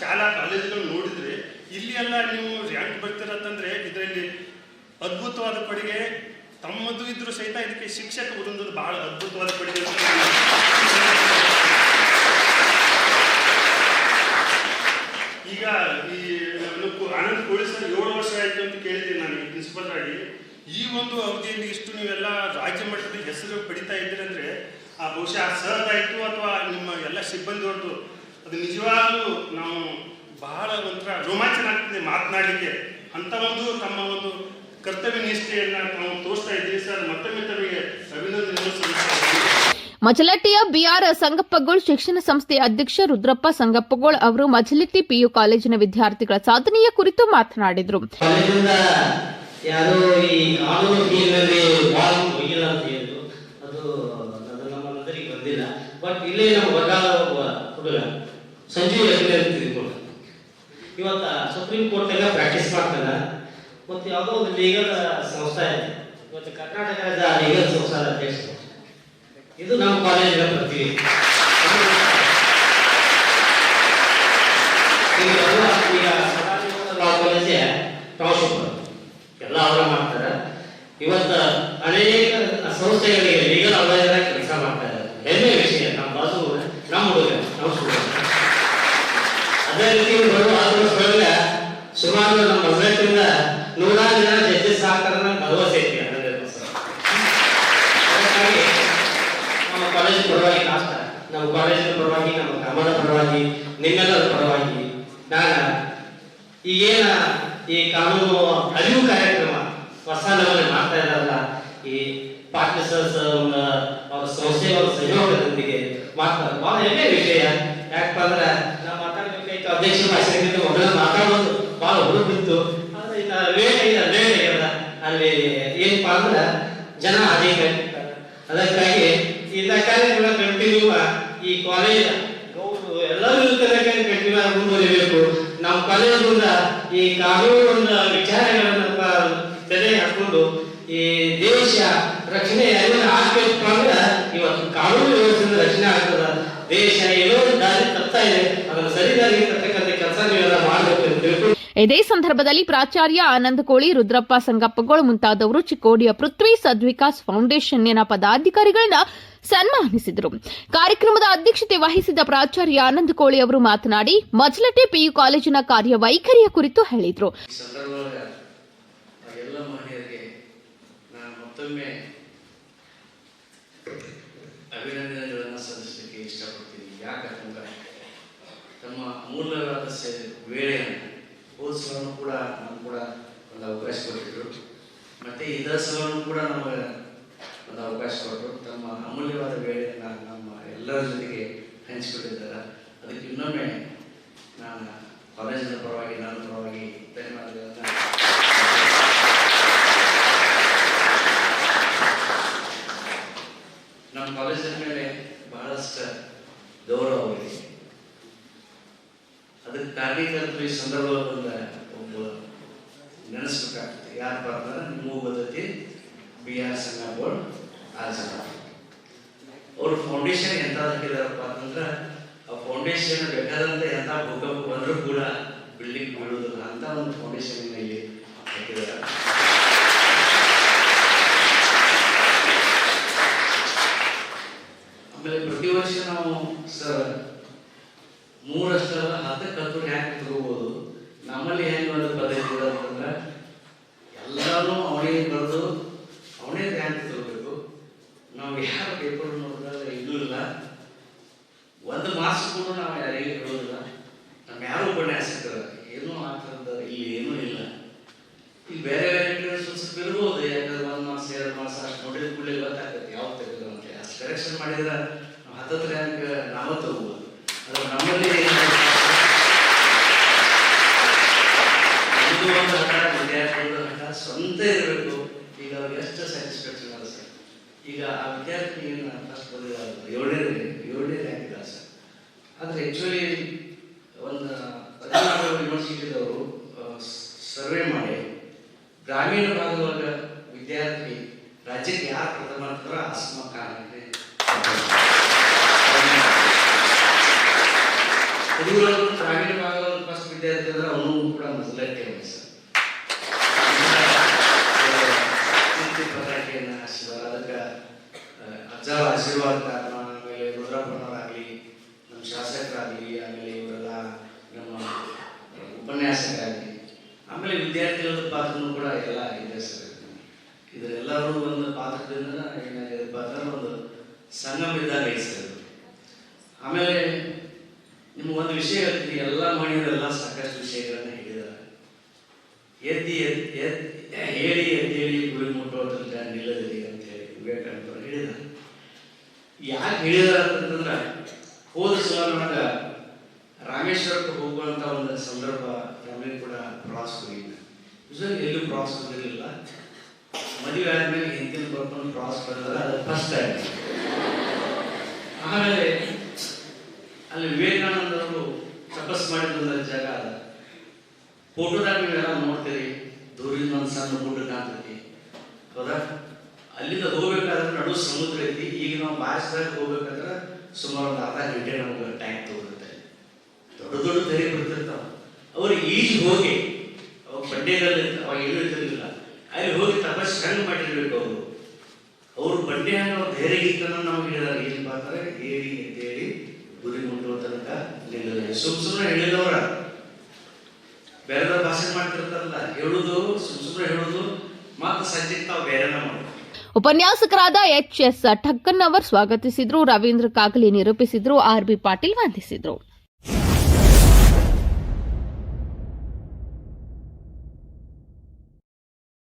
ಶಾಲಾ ಕಾಲೇಜುಗಳು ನೋಡಿದ್ರೆ ಇಲ್ಲಿ ಎಲ್ಲ ನೀವು ರ್ಯಾಂಕ್ ಬರ್ತೀರಂತಂದರೆ ಇದರಲ್ಲಿ ಅದ್ಭುತವಾದ ಕೊಡುಗೆ, ತಮ್ಮದು ಇದ್ರೂ ಸಹಿತ ಇದಕ್ಕೆ ಶಿಕ್ಷಕ ವೃಂದದ ಬಹಳ ಅದ್ಭುತವಾದ ಕೊಡುಗೆ ಈಗ ಈ ಆನಂದ್ ಕೋಳಿ ಸರ್ ಏಳು ವರ್ಷ ಆಯ್ತು ಅಂತ ಕೇಳಿದ್ದೀನಿ ನಾನು ಪ್ರಿನ್ಸಿಪಲ್ ಆಗಿ. ಈ ಒಂದು ಅವಧಿಯಲ್ಲಿ ಇಷ್ಟು ನೀವೆಲ್ಲ ರಾಜ್ಯ ಮಟ್ಟದ ಹೆಸರು ಪಡಿತಾ ಇದ್ದೀರಿ ಅಂದ್ರೆ, ಆ ಬಹುಶಃ ಸರ್ ಆಯ್ತು ಅಥವಾ ನಿಮ್ಮ ಎಲ್ಲ ಸಿಬ್ಬಂದಿಯವ್ರದ್ದು, ಅದು ನಿಜವಾಗ್ಲೂ ನಾವು ಬಹಳ ಒಂಥರ ರೋಮಾಂಚನ ಆಗ್ತದೆ ಮಾತನಾಡಲಿಕ್ಕೆ. ಅಂತ ಒಂದು ತಮ್ಮ ಒಂದು ಕರ್ತವ್ಯ ನಿಷ್ಠೆಯನ್ನ ನಾವು ತೋರಿಸ್ತಾ ಇದ್ದೀವಿ ಸರ್. ಮತ್ತೊಮ್ಮೆ ತಮಗೆ ಅಭಿನಂದನೆ ಸಲ್ಲಿಸ್ತಾ ಮಜಲಟ್ಟಿಯ ಬಿಆರ್ ಸಂಗಪ್ಪಗೋಳ್ ಶಿಕ್ಷಣ ಸಂಸ್ಥೆಯ ಅಧ್ಯಕ್ಷ ರುದ್ರಪ್ಪ ಸಂಗಪ್ಪಗೋಳ್ ಅವರು ಮಜಲಟ್ಟಿ ಪಿಯು ಕಾಲೇಜಿನ ವಿದ್ಯಾರ್ಥಿಗಳ ಸಾಧನೆಯ ಕುರಿತು ಮಾತನಾಡಿದರು. ಸಂಜೀವ್ ಇವತ್ತ ಸುಪ್ರೀಂ ಕೋರ್ಟ್ ಎಲ್ಲ ಪ್ರಾಕ್ಟೀಸ್ ಮಾಡ್ತಾನೆ ಮತ್ತು ಯಾವುದೋ ಒಂದು ಲೀಗಲ್ ಸಂಸ್ಥೆ ಇದೆ. ಇವತ್ತು ಕರ್ನಾಟಕದ ಲೀಗಲ್ ಸಂಸ್ಥಾದ ಅಧ್ಯಕ್ಷರು ಇದು ನಮ್ಮ ಕಾಲೇಜಿನ ಪ್ರತಿಭೆ ಎಲ್ಲ ಅವರ ಮಾಡ್ತಾರೆ. ಇವತ್ತ ಅನೇಕ ಸಂಸ್ಥೆಗಳಿಗೆ ಲೀಗಲ್ ಅಡ್ವೈಸರ್ ಕೆಲಸ ಮಾಡ್ತಾರೆ ಹೆಮ್ಮೆ ವಿಷಯ ನಮ್ಮ ಬಾಸು ನಮ್ಮ ಹುಡುಗ ನಮ್ಮ ಸ್ಟೂಡೆಂಟ್ ಅದೇ ರೀತಿ ಬರುವ ಆರು ವರ್ಷದೊಳಗೆ ಸುಮಾರು ಮಸಳಟ್ಟಿಂದ ನೂರಾರು ಜನ ಜಡ್ಜಸ್ ಆಗ್ತಾರ ಭರವಸೆ ಐತಿ ನಮ್ಮ ಕಾಲೇಜ್ ಪರವಾಗಿ ನಾಷ್ಟ ನಮ್ಮ ಕಾಲೇಜಿನ ಪರವಾಗಿ, ನಮ್ಮ ಗ್ರಾಮದ ಪರವಾಗಿ, ನಿಮ್ಮೆಲ್ಲರ ಪರವಾಗಿ ನಾನು ಈಗೇನ ಈ ಕಾನೂನು ಅರಿವು ಕಾರ್ಯಕ್ರಮ ಹೊಸ ಲೆವೆಲ್ ಮಾಡ್ತಾ ಇದ್ದಾರಲ್ಲ, ಈ ಪಾರ್ಟಿಸರ್ಸ್ ಅವರ ಸಂಸ್ಥೆ, ಅವರ ಸಹಯೋಗದೊಂದಿಗೆ ಮಾಡ್ತಾರೆ ಬಹಳ ಹೆಮ್ಮೆ ವಿಷಯ. ಯಾಕಪ್ಪ ಅಂದ್ರೆ ನಾವು ಮಾತಾಡ್ಬೇಕಾಯ್ತು ಅಧ್ಯಕ್ಷ ಭಾಷಣಕ್ಕಿಂತ ಮೊದಲು ಮಾತಾಡೋದು ಬಹಳ ಹುಡುಗಿತ್ತು ಇನ್ನ ಲೇಟ್ ಇದೆ ಲೇಟ್ ಅಲ್ಲಿ ಏನಪ್ಪಾ ಅಂದ್ರೆ ಜನ ಅಧಿಕ ಅದಕ್ಕಾಗಿ ಇಂಥ ಕಾರ್ಯಕ್ರಮ ಕಂಟಿನ್ಯೂ ಈ ಕಾಲೇಜ್ ಎಲ್ಲರೂ ಎಲ್ಲರೂ ಕಂಟಿನ್ಯೂ ಆಗಿ ಮುಂದುವರಿಬೇಕು. ನಮ್ಮ ಕಾಲೇಜಿಂದ ಈ ಕಾನೂನು ವಿಚಾರಗಳನ್ನ ತಲೆ ಹಾಕೊಂಡು ಈ ದೇಶ ರಕ್ಷಣೆ ಎಲ್ಲ ಆಗ್ಬೇಕಪ್ಪ ಅಂದ್ರೆ ಇವತ್ತು ಕಾನೂನು ವ್ಯವಸ್ಥೆಯಿಂದ ರಕ್ಷಣೆ ಆಗ್ತದ. ದೇಶ ಏನೋ ದಾರಿ ತಪ್ತಾ ಇದೆ. ಅದನ್ನು ಸರಿದಾರಿಗೆ ತರ್ತಕ್ಕಂಥ ಕೆಲಸ ನೀವೆಲ್ಲ ಮಾಡಬೇಕು ಅಂತ ತಿಳ್ಕೊಂಡು ಇದೇ ಸಂದರ್ಭದಲ್ಲಿ ಪ್ರಾಚಾರ್ಯ ಆನಂದ ಕೋಳಿ ರುದ್ರಪ್ಪ ಸಂಗಪ್ಪಗೋಳ್ ಮುಂತಾದವರು ಚಿಕ್ಕೋಡಿಯ ಪೃಥ್ವಿ ಸದ್ವಿಕಾಸ್ ಫೌಂಡೇಶನ್ನ ಪದಾಧಿಕಾರಿಗಳನ್ನ ಸನ್ಮಾನಿಸಿದರು. ಕಾರ್ಯಕ್ರಮದ ಅಧ್ಯಕ್ಷತೆ ವಹಿಸಿದ ಪ್ರಾಚಾರ್ಯ ಆನಂದ ಕೋಳಿ ಅವರು ಮಾತನಾಡಿ ಮಜ್ಲಟೆ ಪಿಯು ಕಾಲೇಜಿನ ಕಾರ್ಯವೈಖರಿಯ ಕುರಿತು ಹೇಳಿದರು. ಅಭಿನಂದನೆಗಳನ್ನು ಸಲ್ಲಿಸಲಿಕ್ಕೆ ಇಷ್ಟಪಡ್ತೀನಿ. ಯಾಕಂದ್ರೆ ತಮ್ಮ ಮೂಲವಾದ ಸೇ ಓದಿಸಲನ್ನು ಕೂಡ ನಮ್ಗೆ ಕೂಡ ಒಂದು ಅವಕಾಶ ಕೊಟ್ಟಿದ್ರು ಮತ್ತು ಇದರ ಕೂಡ ನಮಗೆ ಒಂದು ಅವಕಾಶ ಕೊಟ್ಟರು. ತಮ್ಮ ಅಮೂಲ್ಯವಾದ ವೇಳೆಯನ್ನು ನಮ್ಮ ಎಲ್ಲರ ಜೊತೆಗೆ ಹಂಚಿಕೊಂಡಿದ್ದಾರೆ ಅದಕ್ಕೆ ಇನ್ನೊಮ್ಮೆ ನಾನು ಕಾಲೇಜಿನ ಪರವಾಗಿ ನನ್ನ ಪರವಾಗಿ ಧನ್ಯವಾದಗಳನ್ನು ನಮ್ಮ ಕಾಲೇಜಿನ ಮೇಲೆ ಬಹಳಷ್ಟು ಗೌರವ ಕಾರ್ಯಕರ್ತರು ಈ ಸಂದರ್ಭದಲ್ಲಿ ಬಂದ ಒಬ್ಬ ನೆನೆಸ್ಬೇಕಾಗ್ತದೆ ಯಾರಪ್ಪ ಅಂದ್ರೆ ನಿಮಗೂ ಗೊತ್ತೈತಿ ಬಿ ಆರ್ ಸಂಗಬೋಳ್ ಆಜನ ಅವ್ರ ಫೌಂಡೇಶನ್ ಎಂತ ಹಾಕಿದಾರಪ್ಪ ಅಂತಂದ್ರೆ ಆ ಫೌಂಡೇಶನ್ ಬೇಕಾದಂತ ಎಂತ ಭೂಕಂಪ ಬಂದರೂ ಕೂಡ ಬಿಲ್ಡಿಂಗ್ ಬೀಳುವುದಿಲ್ಲ ಅಂತ ಒಂದು ಫೌಂಡೇಶನ್ ಇಲ್ಲಿ ಹಾಕಿದ್ದಾರೆ ಆಮೇಲೆ ಪ್ರತಿ ವರ್ಷ ನಾವು ಸರ್ ನಮ್ಮಲ್ಲಿ ಏನು ಒಂದು ಪದ್ಧತಿ ಅಂತಂದ್ರೆ, ಎಲ್ಲರೂ ಅವನೇ ಬರೆದು ಅವನೇ ರ್ಯಾಂಕ್ ತಗೋಬೇಕು ನಾವು ಯಾರು ಪೇಪರ್ ನೋಡಿದ್ರೆ ಇದು ಇಲ್ಲ. ಒಂದು ಮಾರ್ಕ್ಸ್ ಕೂಡ ನಾವು ಯಾರಿಗೆ ಹೇಳೋದಿಲ್ಲ. ನಮ್ಮ ಯಾರು ಉಪನ್ಯಾಸ ಏನೂ ಆ ಇಲ್ಲಿ ಏನೂ ಇಲ್ಲ. ಇಲ್ಲಿ ಬೇರೆ ಬೇರೆ ಸ್ವಲ್ಪ ಇರ್ಬೋದು. ಯಾಕಂದ್ರೆ ಒಂದು ಮಾಸ, ಎರಡು ಮಾಸ ಅಷ್ಟು ನೋಡಿದ ಕೂಡಲೇ ಗೊತ್ತಾಗುತ್ತೆ ಯಾವ್ದು ತೆಗೆದು ಅಂತ. ಅಷ್ಟು ಕರೆಕ್ಷನ್ ಮಾಡಿದ್ರೆ ನಾವು ಹತ್ತತ್ತು ರ್ಯಾಂಕ್ ನಾವು ತಗೋಬೋದು. ಅದು ನಮ್ಮಲ್ಲಿ ನಮ್ದು ಒಂದು ಹಠ ವಿದ್ಯಾರ್ಥಿಗಳು ಹಠ ಸ್ವಂತ ಇರಬೇಕು ಈಗ ಅವ್ರಿಗೆ ಎಷ್ಟು ಸ್ಯಾಟಿಸ್ಫ್ಯಾಕ್ಷನ್ ಅದ ಸರ್ ಈಗ ಆ ವಿದ್ಯಾರ್ಥಿ ಏನು ಫಸ್ಟ್ ಏಳನೇ ಏಳನೇ ರ್ಯಾಂಕ್ ಸರ್ ಆದರೆ ಆ್ಯಕ್ಚುಲಿ ಒಂದು ಹದಿನಾರು ಯೂನಿವರ್ಸಿಟಿದವರು ಸರ್ವೆ ಮಾಡಿ ಗ್ರಾಮೀಣ ಭಾಗದೊಳಗೆ ವಿದ್ಯಾರ್ಥಿ ರಾಜ್ಯಕ್ಕೆ ಯಾರು ಪ್ರಥಮ ಅಂತಾರೆ ಅಸ್ಮ ಕಾರಣಕ್ಕೆ ಹುಡುಗರು ಗ್ರಾಮೀಣ ಭಾಗದೊಳಗೆ ಫಸ್ಟ್ ವಿದ್ಯಾರ್ಥಿ ಅಂದ್ರೆ ಅವನು ಕೂಡ ಮೊದಲಕ್ಕೆ ಸರ್ ಕೀರ್ತಿ ಪತಾಕೆಯನ್ನು ಹಾರಿಸಿದ್ದಾರೆ ಅದಕ್ಕೆ ಅಜ್ಜ ಆಶೀರ್ವಾದ ಕಾರಣ ಆಮೇಲೆ ರುದ್ರಪ್ಪನವರಾಗಲಿ ನಮ್ಮ ಶಾಸಕರಾಗಲಿ, ಆಮೇಲೆ ಇವರೆಲ್ಲ ನಮ್ಮ ಉಪನ್ಯಾಸಕರಾಗಲಿ. ಆಮೇಲೆ ವಿದ್ಯಾರ್ಥಿಗಳ ಪಾತ್ರನೂ ಕೂಡ ಎಲ್ಲ ಆಗಿದೆ ಸರ್. ಇದರೆಲ್ಲರೂ ಒಂದು ಪಾತ್ರದಿಂದ ಏನಾಗಿದೆ ಪಾತ್ರ? ಒಂದು ಸಂಗಮ ಇದ್ದಾಗ ಸರ್. ಆಮೇಲೆ ನಿಮ್ಗೆ ಒಂದು ವಿಷಯ ಹೇಳ್ತೀನಿ. ಎಲ್ಲ ಮಹಿಳೆಯರೆಲ್ಲ ಸಾಕಷ್ಟು ವಿಷಯಗಳನ್ನ ಹೇಳಿದ್ದಾರೆ. ಎದ್ದಿ ಎದ್ ಹೇಳಿ ಎದ್ದೇಳಿ ಗುರಿ ಮುಟ್ಟೋದ್ರಿಂದ ನಿಲ್ಲದಿರಿ ಅಂತ ಹೇಳಿ ವಿವೇಕಾನಂದರು ಹೇಳಿದ್ದಾರೆ. ಯಾಕೆ ಹೇಳಿದಾರ ಅಂತಂದ್ರೆ ಹೋದ ಸಲ ನನಗೆ ರಾಮೇಶ್ವರಕ್ಕೆ ಹೋಗುವಂತ ಒಂದು ಸಂದರ್ಭ ನಮಗೆ ಕೂಡ ಪ್ರವಾಸ ಹೋಗಿದ್ದೆ. ಯೂಶಲಿ ಎಲ್ಲೂ ಪ್ರವಾಸ ಹೋಗಿರಲಿಲ್ಲ. ಮದುವೆ ಆದ್ಮೇಲೆ ಹಿಂದಿನ ಬರ್ಕೊಂಡು ಪ್ರವಾಸ ಬರೋದ್ರೆ ಅದು ಫಸ್ಟ್ ಟೈಮ್ ಆಮೇಲೆ ಅಲ್ಲಿ ವಿವೇಕಾನಂದ ಅವರು ತಪಸ್ ಮಾಡಿದ ಜಾಗ ಅದ. ಫೋಟೋದಾಗ ನೀವೆಲ್ಲ ನೋಡ್ತೀರಿ ದೂರಿಂದ ಒಂದು ಸಣ್ಣ ಗುಡ್ಡ ಕಾಣ್ತೈತಿ. ಹೌದಾ? ಅಲ್ಲಿಂದ ಹೋಗ್ಬೇಕಾದ್ರೆ ನಡು ಸಮುದ್ರ ಐತಿ. ಈಗ ನಾವು ಭಾರತದಾಗ ಹೋಗ್ಬೇಕಾದ್ರೆ ಸುಮಾರು ಒಂದು ಅರ್ಧ ಗಂಟೆ ನಮ್ಗೆ ಟೈಮ್ ತಗೋರುತ್ತೆ ದೊಡ್ಡ ದೊಡ್ಡ ತೆರೆ ಬರ್ತಿರ್ತಾವ. ಅವ್ರು ಈಜ್ ಹೋಗಿ, ಅವಾಗ ಬಂಡೆಗಳಲ್ಲಿ ಅವಾಗ ಏನು ಇರ್ತಿರ್ಲಿಲ್ಲ ಅಲ್ಲಿ ಹೋಗಿ ತಪಸ್ ಹೆಂಗ್ ಮಾಡಿರ್ಬೇಕು ಅವರು? ಅವ್ರು ಬಂಡೆ ಹಂಗ ಧೈರ್ಯ ಇತ್ತನ್ನ ನಮ್ಗೆ ಹೇಳಿದಾರೆ ಏನ್ ಮಾಡ್ತಾರೆ ಹೇಳಿ ಅಂತ ಹೇಳಿ ಗುರಿ ಮುಟ್ಟುವ ತನಕ ನಿಲ್ಲಲ್ಲ. ಸುಮ್ ಸುಮ್ಮನೆ ಹೇಳಿದವ್ರ. ಬೇರೆ ಭಾಷೆ ಮಾಡ್ತಿರ್ತಾರಲ್ಲ, ಹೇಳುದು, ಸುಮ್ ಸುಮ್ಮನೆ ಹೇಳುದು ಮತ್ತೆ ಸಂಜೆ ತಾವು ಬೇರೆನ ಮಾಡೋದು ಉಪನ್ಯಾಸಕರಾದ ಎಚ್ ಎಸ್ ಠಕ್ಕನ್ ಅವರು ಸ್ವಾಗತಿಸಿದ್ರು ರವೀಂದ್ರ ಕಾಗಲಿ ನಿರೂಪಿಸಿದ್ರು ಆರ್ ಬಿ ಪಾಟೀಲ್ ವಂದಿಸಿದ್ರು.